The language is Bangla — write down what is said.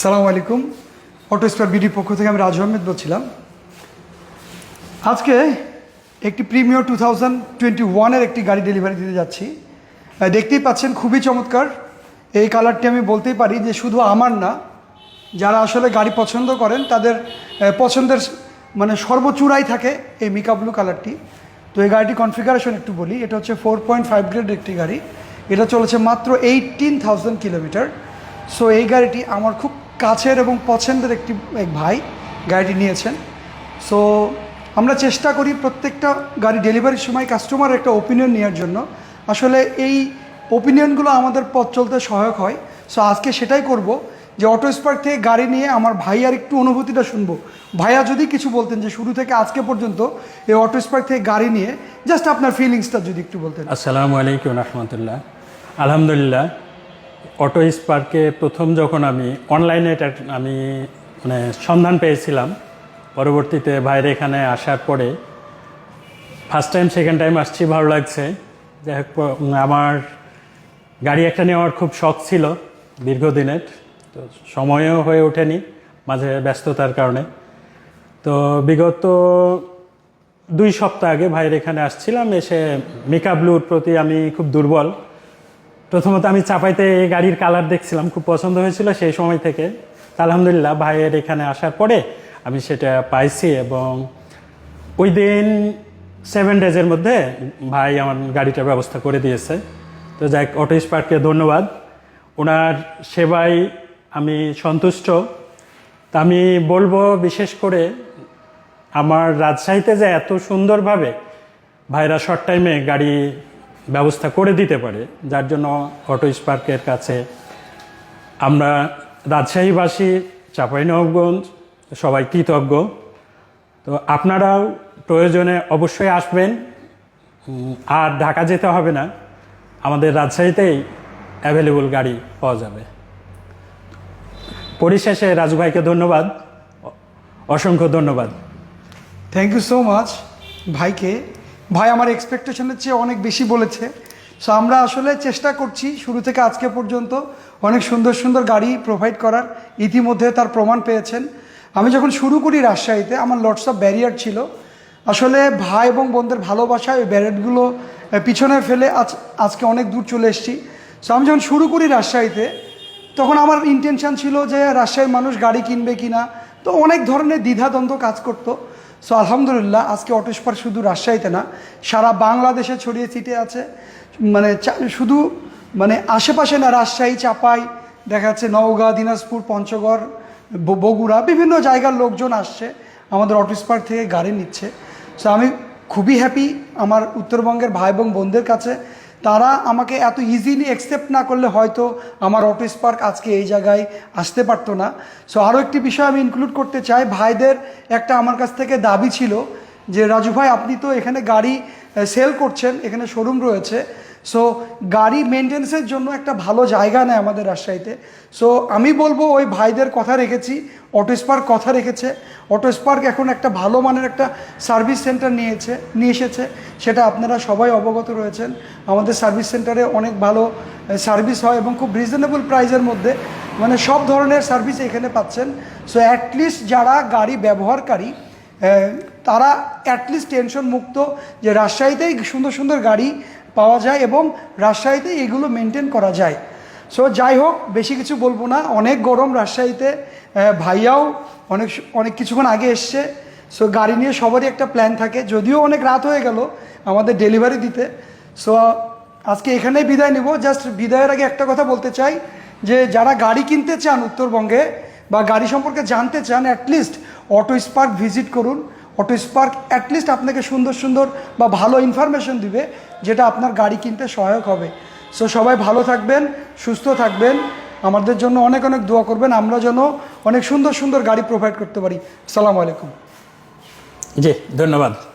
সালামু আলাইকুম। অটো স্পেয়ার বিডির পক্ষ থেকে আমি রাজু আহমেদ বলছিলাম। আজকে একটি প্রিমিয়ার টু থাউজেন্ড টোয়েন্টি ওয়ানের একটি গাড়ি ডেলিভারি দিতে যাচ্ছি। দেখতেই পাচ্ছেন খুবই চমৎকার। এই কালারটি আমি বলতেই পারি যে শুধু আমার না, যারা আসলে গাড়ি পছন্দ করেন, তাদের পছন্দের মানে সর্বচূড়াই থাকে এই মিকা ব্লু কালারটি তো এই গাড়িটি কনফিগারেশন একটু বলি, এটা হচ্ছে ফোর পয়েন্ট ফাইভ গ্রেড একটি গাড়ি। এটা চলেছে মাত্র এইটিন থাউজেন্ড কিলোমিটার সো এই গাড়িটি আমার খুব কাছের এবং পছন্দের একটি, এক ভাই গাড়িটি নিয়েছেন। সো আমরা চেষ্টা করি প্রত্যেকটা গাড়ি ডেলিভারির সময় কাস্টমার একটা ওপিনিয়ন নেওয়ার জন্য। আসলে এই ওপিনিয়নগুলো আমাদের পথ চলতে সহায়ক হয়। সো আজকে সেটাই করব যে অটো স্পার্ক থেকে গাড়ি নিয়ে আমার ভাইয়ার একটু অনুভূতিটা শুনব। ভাইয়া যদি কিছু বলতেন যে শুরু থেকে আজকে পর্যন্ত এই অটো স্পার্ক থেকে গাড়ি নিয়ে জাস্ট আপনার ফিলিংসটা যদি একটু বলতেন। আসসালামু আলাইকুম রহমতুল্লাহ। আলহামদুলিল্লাহ অটো স্পার্কে প্রথম যখন আমি অনলাইনে এটা আমি মানে সন্ধান পেয়েছিলাম, পরবর্তীতে বাইরে এখানে আসার পরে ফার্স্ট টাইম সেকেন্ড টাইম আসছি, ভালো লাগছে। যাই হোক আমার গাড়ি একটা নেওয়ার খুব শখ ছিল দীর্ঘদিনের, তো সময়ও হয়ে ওঠেনি মাঝে ব্যস্ততার কারণে। তো বিগত দুই সপ্তাহ আগে ভাইয়ের এখানে আসছিলাম, এসে মেকআপ ব্লুর প্রতি আমি খুব দুর্বল। প্রথমত আমি চাপাইতে এই গাড়ির কালার দেখছিলাম, খুব পছন্দ হয়েছিল সেই সময় থেকে। আলহামদুলিল্লাহ ভাইয়ের এখানে আসার পরে আমি সেটা পাইছি এবং ওই দিন সেভেন ডেজের মধ্যে ভাই আমার গাড়িটার ব্যবস্থা করে দিয়েছে। তো যাই অটো স্পার্ককে ধন্যবাদ। ওনার সেবায় আমি সন্তুষ্ট। তা আমি বলব বিশেষ করে আমার রাজশাহীতে যে এত সুন্দরভাবে ভাইরা শর্ট টাইমে গাড়ি ব্যবস্থা করে দিতে পারে। যার জন্য অটো স্পার্কের কাছে আমরা রাজশাহীবাসী, চাঁপাইনবাবগঞ্জ, সবাই কৃতজ্ঞ। তো আপনারাও প্রয়োজনে অবশ্যই আসবেন। আর ঢাকা যেতে হবে না। আমাদের রাজশাহীতেই অ্যাভেলেবল গাড়ি পাওয়া যাবে। পরিশেষে রাজু ভাইকে ধন্যবাদ। অসংখ্য ধন্যবাদ। থ্যাংক ইউ সো মাচ ভাইকে ভাই আমার এক্সপেকটেশনের চেয়ে অনেক বেশি বলেছে। সো আমরা আসলে চেষ্টা করছি শুরু থেকে আজকে পর্যন্ত অনেক সুন্দর সুন্দর গাড়ি প্রোভাইড করার। ইতিমধ্যে তার প্রমাণ পেয়েছেন। আমি যখন শুরু করি রাজশাহীতে, আমার লটস অফ ব্যারিয়ার ছিল। আসলে ভাই এবং বোনদের ভালোবাসা ওই ব্যারিয়ারগুলো পিছনে ফেলে আজ, আজকে অনেক দূর চলে এসেছি। সো আমি যখন শুরু করি রাজশাহীতে, তখন আমার ইন্টেনশন ছিল যে রাজশাহীর মানুষ গাড়ি কিনবে কিনা। তো অনেক ধরনের দ্বিধাদ্বন্দ্ব কাজ করতো। সো আলহামদুলিল্লাহ আজকে অটো স্পার্ক শুধু রাজশাহীতে না, সারা বাংলাদেশে ছড়িয়ে ছিটে আছে। মানে শুধু মানে আশেপাশে না, রাজশাহী, চাপাই, দেখা যাচ্ছে নওগাঁ, দিনাজপুর, পঞ্চগড় বগুড়া, বিভিন্ন জায়গার লোকজন আসছে, আমাদের অটো স্পার্ক থেকে গাড়ি নিচ্ছে। সো আমি খুবই হ্যাপি আমার উত্তরবঙ্গের ভাই এবং বোনদের কাছে। তারা আমাকে এত ইজিলি অ্যাকসেপ্ট না করলে হয়তো আমার অফিস পার্ক আজকে এই জায়গায় আসতে পারতো না। সো আরও একটি বিষয় আমি ইনক্লুড করতে চাই। ভাইদের একটা আমার কাছ থেকে দাবি ছিল যে, রাজু ভাই, আপনি তো এখানে গাড়ি সেল করছেন, এখানে শোরুম রয়েছে। সো গাড়ি মেনটেন্সের জন্য একটা ভালো জায়গা নেয় আমাদের রাজশাহীতে। সো আমি বলব ওই ভাইদের কথা রেখেছি অটো স্পার্ক কথা রেখেছে। অটো স্পার্ক এখন একটা ভালো মানের একটা সার্ভিস সেন্টার নিয়েছে, নিয়ে এসেছে। সেটা আপনারা সবাই অবগত রয়েছেন। আমাদের সার্ভিস সেন্টারে অনেক ভালো সার্ভিস হয় এবং খুব রিজনেবল প্রাইসের মধ্যে মানে সব ধরনের সার্ভিস এখানে পাচ্ছেন। সো অ্যাটলিস্ট যারা গাড়ি ব্যবহারকারী তারা অ্যাটলিস্ট টেনশন মুক্ত যে রাজশাহীতেই সুন্দর সুন্দর গাড়ি পাওয়া যায় এবং রাজশাহীতে এগুলো মেনটেন করা যায়। সো যাই হোক, বেশি কিছু বলব না। অনেক গরম রাজশাহীতে। ভাইয়াও অনেক অনেক কিছুক্ষণ আগে এসছে। সো গাড়ি নিয়ে সবারই একটা প্ল্যান থাকে। যদিও অনেক রাত হয়ে গেল আমাদের ডেলিভারি দিতে। সো আজকে এখানেই বিদায় নেব। জাস্ট বিদায়ের আগে একটা কথা বলতে চাই যে, যারা গাড়ি কিনতে চান উত্তরবঙ্গে বা গাড়ি সম্পর্কে জানতে চান at least auto spark visit করুন। অটো স্পার্ক অ্যাটলিস্ট আপনাকে সুন্দর সুন্দর বা ভালো ইনফরমেশন দিবে, যেটা আপনার গাড়ি কিনতে সহায়ক হবে। সো সবাই ভালো থাকবেন, সুস্থ থাকবেন। আমাদের জন্য অনেক অনেক দোয়া করবেন। আমরা যেন অনেক সুন্দর সুন্দর গাড়ি প্রোভাইড করতে পারি। সালাম আলাইকুম। জি, ধন্যবাদ।